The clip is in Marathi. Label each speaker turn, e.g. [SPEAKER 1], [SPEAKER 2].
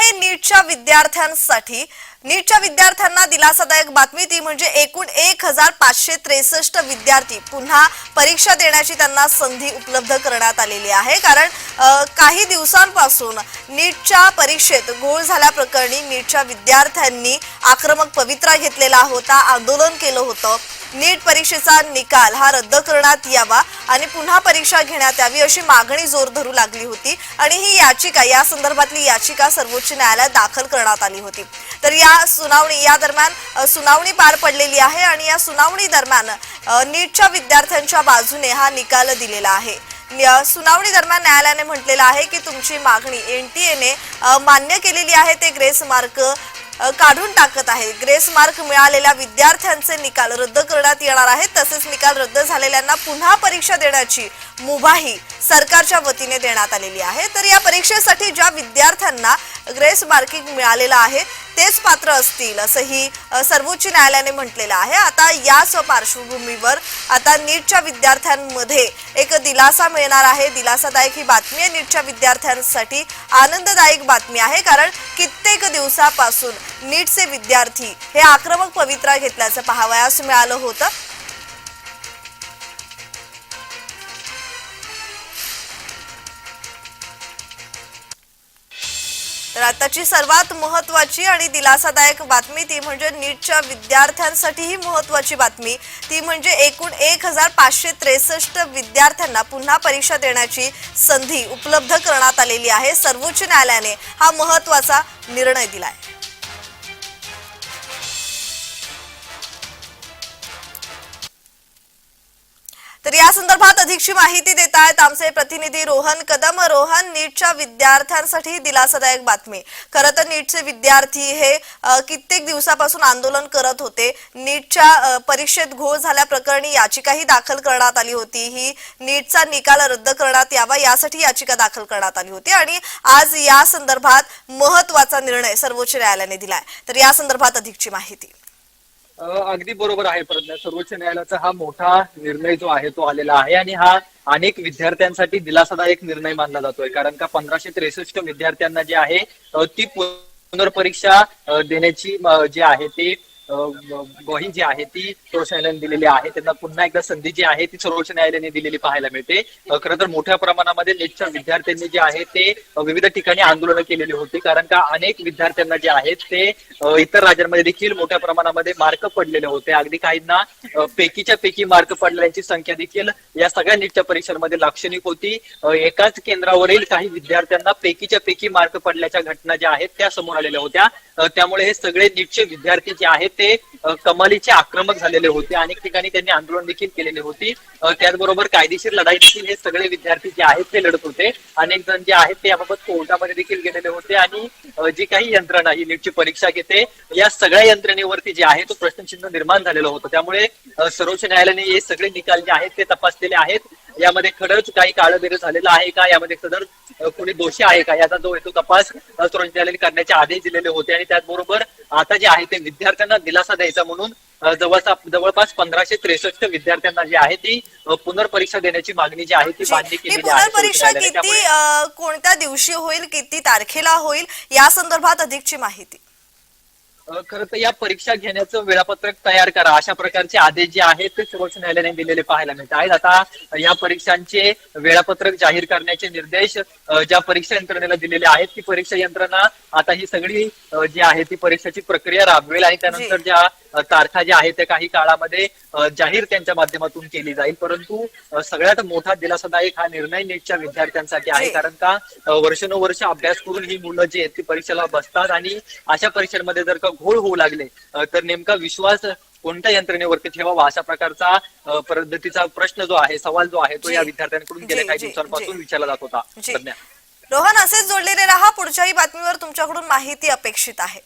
[SPEAKER 1] आहे नीटच्या विद्यार्थ्यांसाठी. नीटच्या विद्यार्थ्यांना दिलासादायक बातमी ती म्हणजे एकूण एक हजार पाचशे त्रेसष्ट विद्यार्थी पुन्हा परीक्षा देण्याची त्यांना संधी उपलब्ध करण्यात आलेली आहे. कारण काही दिवसांपासून नीटच्या परीक्षेत घोळ झाल्याप्रकरणी नीटच्या विद्यार्थ्यांनी आक्रमक पवित्रा घेतलेला होता आंदोलन केलं होतं. नीट परीक्षेचा निकाल हा रद्द करण्यात यावा आणि पुन्हा परीक्षा घेण्यात यावी अशी मागणी जोर धरू लागली होती. आणि ही याचिका या संदर्भातली याचिका सर्वोच्च न्यायालयात दाखल करण्यात आली होती. तर या सुनावणी या दरम्यान सुनावणी पार पडलेली आहे आणि या सुनावणी दरम्यान नीटच्या विद्यार्थ्यांच्या बाजूने हा निकाल दिलेला आहे. सुनावणी दरम्यान न्यायालयाने म्हटलेलं आहे की तुमची मागणी एन टी एने मान्य केलेली आहे. ते ग्रेस मार्क काढून टाकत आहे. ग्रेस मार्क मिळालेल्या विद्यार्थ्यांचे निकाल रद्द करण्यात येणार आहेत. तसेच निकाल रद्द झालेल्यांना पुन्हा परीक्षा देण्याची मुभाही सरकारच्या वतीने देण्यात आलेली आहे. तर या परीक्षेसाठी ज्या विद्यार्थ्यांना ग्रेस मार्किंग मिळालेलं आहे तेच पात्र असतील असंही सर्वोच्च न्यायालयाने म्हटलेलं आहे. आता याच पार्श्वभूमीवर आता नीटच्या विद्यार्थ्यांमध्ये एक दिलासा मिळणार आहे. दिलासादायक ही बातमी आहे. नीटच्या विद्यार्थ्यांसाठी आनंददायक बातमी आहे. कारण कित्येक दिवसापासून नीटचे विद्यार्थी हे आक्रमक पवित्रा घेतल्याचं पाहावयास मिळालं होतं. तर आताची सर्वात महत्वाची आणि दिलासादायक बातमी ती म्हणजे नीटच्या विद्यार्थ्यांसाठी ही महत्वाची बातमी. ती म्हणजे एकूण एक हजार पाचशे त्रेसष्ट विद्यार्थ्यांना पुन्हा परीक्षा देण्याची संधी उपलब्ध करण्यात आलेली आहे. सर्वोच्च न्यायालयाने हा महत्त्वाचा निर्णय दिला आहे तर या संदर्भात अधिकची माहिती देत आहेत आमचे प्रतिनिधी रोहन कदम. रोहन नीटच्या विद्यार्थ्यांसाठी दिलासादायक बातमी. खरं तर नीटचे विद्यार्थी हे कित्येक दिवसापासून आंदोलन करत होते. नीटच्या परीक्षेत घोळ झाल्याप्रकरणी याचिकाही दाखल करण्यात आली होती. ही नीटचा निकाल रद्द करण्यात यावा यासाठी याचिका दाखल करण्यात आली होती आणि आज या संदर्भात महत्त्वाचा निर्णय सर्वोच्च न्यायालयाने दिलाय. तर या संदर्भात अधिकची माहिती.
[SPEAKER 2] अगदी बरोबर आहे. प्रज्ञा सर्वोच्च न्यायालयाचा हा मोठा निर्णय जो आहे तो आलेला आहे आणि हा अनेक विद्यार्थ्यांसाठी दिलासादायक निर्णय मानला जातोय. कारण का पंधराशे त्रेसष्ट विद्यार्थ्यांना जे आहे ती पुनर्परीक्षा देण्याची जे जी आहे ती ग्वाही जी आहे ती सर्वोच्च न्यायालयाने दिलेली आहे. त्यांना पुन्हा एकदा संधी जी आहे ती सर्वोच्च न्यायालयाने दिलेली पाहायला मिळते. खरं तर मोठ्या प्रमाणामध्ये नेटच्या विद्यार्थ्यांनी जे आहे ते विविध ठिकाणी आंदोलनं केलेली होती. कारण का अनेक विद्यार्थ्यांना जे आहेत ते इतर राज्यांमध्ये देखील मोठ्या प्रमाणामध्ये मार्क पडलेले होते. अगदी काहींना पैकीच्या पैकी मार्क पडलेल्यांची संख्या देखील या सगळ्या नीटच्या परीक्षांमध्ये लाक्षणिक होती. एकाच केंद्रावरील काही विद्यार्थ्यांना पैकीच्या पैकी मार्क पडल्याच्या घटना ज्या आहेत त्या समोर आलेल्या होत्या. त्यामुळे हे सगळे नीटचे विद्यार्थी जे आहेत ते कमालीचे आक्रमक झालेले होते. अनेक ठिकाणी त्यांनी आंदोलन देखील केलेले होते. त्याचबरोबर कायदेशीर लढाई देखील हे सगळे विद्यार्थी जे आहेत ते लढत होते. अनेक जण जे आहेत ते याबाबत कोर्टामध्ये देखील गेलेले होते आणि जी काही यंत्रणा ही नीटची परीक्षा घेते या सगळ्या यंत्रणेवरती जे आहे तो प्रश्नचिन्ह निर्माण झालेलं होतं. त्यामुळे सर्वोच्च न्यायालयाने हे सगळे निकाल जे आहेत ते तपासलेले आहेत. यामध्ये खरंच काही काळबेर झालेलं आहे का? यामध्ये सदर कोणी दोषी आहे का? याचा जो आहे तो तपास न्यायालयाने करण्याचे आदेश दिलेले होते आणि त्याचबरोबर आता जे आहे ते विद्यार्थ्यांना दिलासा द्यायचा म्हणून जवळपास पंधराशे त्रेसष्ट विद्यार्थ्यांना जी आहे ती पुनर्परीक्षा देण्याची मागणी जी आहे ती मान्य सर्वोच्च
[SPEAKER 1] पुनर्परीक्षा. किती कोणत्या दिवशी होईल किती तारखेला होईल या संदर्भात अधिकची माहिती.
[SPEAKER 2] खरं तर या परीक्षा घेण्याचं वेळापत्रक तयार करा अशा प्रकारचे आदेश जे आहेत ते सर्वोच्च न्यायालयाने दिलेले पाहायला मिळत आहेत आता या परीक्षांचे वेळापत्रक जाहीर करण्याचे निर्देश ज्या परीक्षा यंत्रणेला दिलेले आहेत ती परीक्षा यंत्रणा आता ही सगळी जी आहे ती परीक्षेची प्रक्रिया राबवेल आणि त्यानंतर. ज्या तारखा ज्या आहेत त्या काही काळामध्ये जाहीर त्यांच्या माध्यमातून केली जाईल परंतु सगळ्यात मोठा दिलासादायक हा निर्णय नीटच्या विद्यार्थ्यांसाठी आहे. कारण का वर्षानुवर्ष अभ्यास करून ही मुलं जी आहेत ती परीक्षेला बसतात आणि अशा परीक्षांमध्ये जर का घोळ होऊ लागले तर नेमका विश्वास कोणत्या यंत्रणेवरती ठेवावा अशा प्रकारचा पद्धतीचा प्रश्न जो आहे सवाल जो आहे तो. या विद्यार्थ्यांकडून गेल्या काही दिवसांपासून. विचारला जात होता.
[SPEAKER 1] रोहन असेच जोडलेले राहा पुढच्याही बातमीवर तुमच्याकडून माहिती अपेक्षित आहे